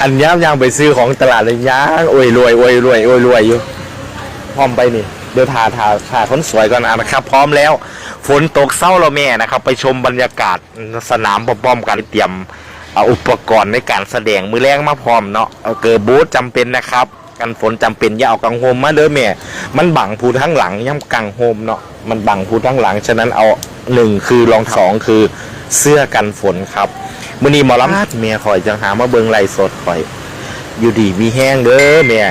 อันย่ามยังไปซื้อของตลาดเลยย่างโอ้ยรวยโอ้ยรวยโอ้ยรวยอยู่ พร้อมไปนี่ เดี๋ยวทาทาทาคนสวยก่อนอะนะครับ พร้อมแล้ว ฝนตกเศร้าเราแม่นะครับ ไปชมบรรยากาศสนามป้อมๆกันเตรียมเอาอุปกรณ์ในการแสดงมือแรงมาพร้อมเนาะเอาเกิดบูธจำเป็นนะครับ กันฝนจำเป็นอย่าเอากังโฮมมาเด้อแม่ มันบังผู้ทั้งหลังย่ำกังโฮมเนาะมันบังผู้ทั้งหลังฉะนั้นเอา หนึ่งคือรองสองคือเสื้อกันฝนครับมือนี้หมอลำเมียคอยจังหามาเบิงไล่สดคอย อยู่ดีมีแห้งเด้อแม่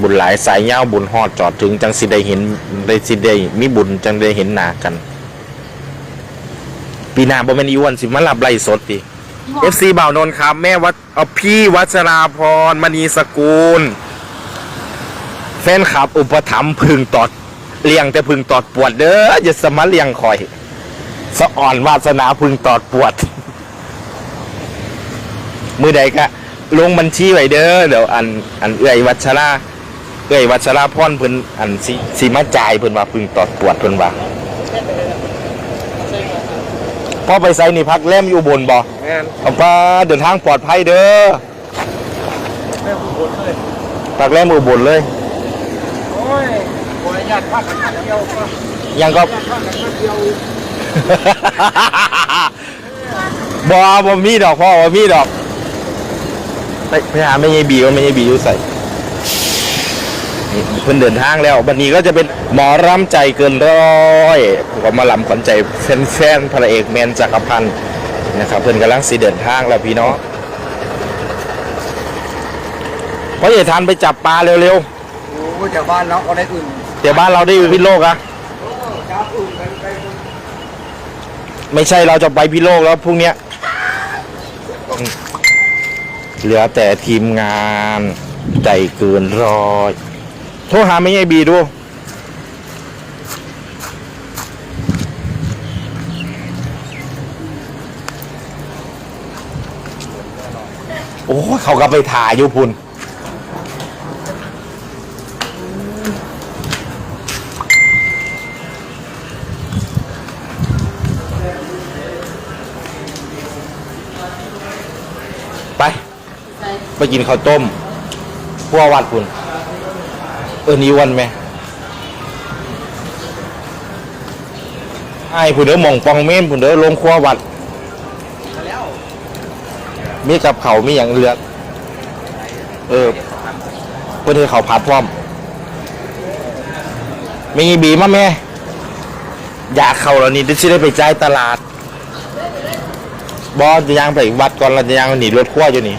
บุญหลายสายยาวบุญฮอดจอดถึงจังสิได้เห็นได้สิได้มีบุญจังได้เห็นหน้ากัน ปีหน้าบ่แม่นอีอ้วนสิมารับไล่สดติ FC บ่าวนนท์ครับ แม่วัดเอาพี่วัชราพรมณีสกุลแฟนคลับ อุปถัมภ์พึงตอดเลี้ยงแต่พึงตอดปวดเด้ออย่าสมาเลี้ยงคอย สะอ่อนวาสนาพึงตอดปวด มือใดก็ลงบัญชีไว้เด้อเดี๋ยวอันอันเอื้อยวัชราเอื้อยวัชราพรเพิ่นอันสิสิมาจ่ายเพิ่นว่าพึงตอดปวดเพิ่นว่าพอไปไสนี่พักแรมอยู่อุบนบ่แม่นเอาป้าเดินทางปลอดภัยเด้อแม่ผู้บนเลยพักแรมอุบลเลยโอ้ยขออนุญาตพักกันเดียวก็ยังก็พักกันเดียว บอบอมีดอกพ่อบอมีดอกไปไปหาไม่ยายบีว่าไม่ยายบีอยู่ใส่นี่เพิ่นเดินทางแล้ว วันนี้ก็จะเป็นหมอรำใจเกินร้อยผมก็มาลำขวัญใจแฟนๆพระเอกแมนจักรพันธ์นะครับ เพิ่นกำลังสีเดินทางแล้วพี่น้องเพราะอย่าทานไปจับปลาเร็วโอ้ยจากบ้านเราเอาได้อื่นๆเดี๋ยวบ้านเราได้อยู่พิษโลกอะจับอื่น ไม่ใช่เราจะไปพิโลกแล้วพรุ่งเนี้ยเหลือแต่ทีมงานใจเกินร้อยโทรหาไม่ใช่บีดูโอ้เขาก็ไปถ่ายอยู่พุ่น ไปกินข้าวต้มพัววัดพุ่นเออนี้วันไหมไอ้ผู้เด้อมองปองเม่นผู้เด้อลงครัววัด มีกับเขามีอย่างเลือก เออเพื่อนเขาผัดพร้อม มีบีมาแม่ อยากเขาแล้วนี่จะได้ไปจ่ายตลาด บอสจะยังไปวัดก่อนเราจะยังหนีรถขั้วอยู่นี่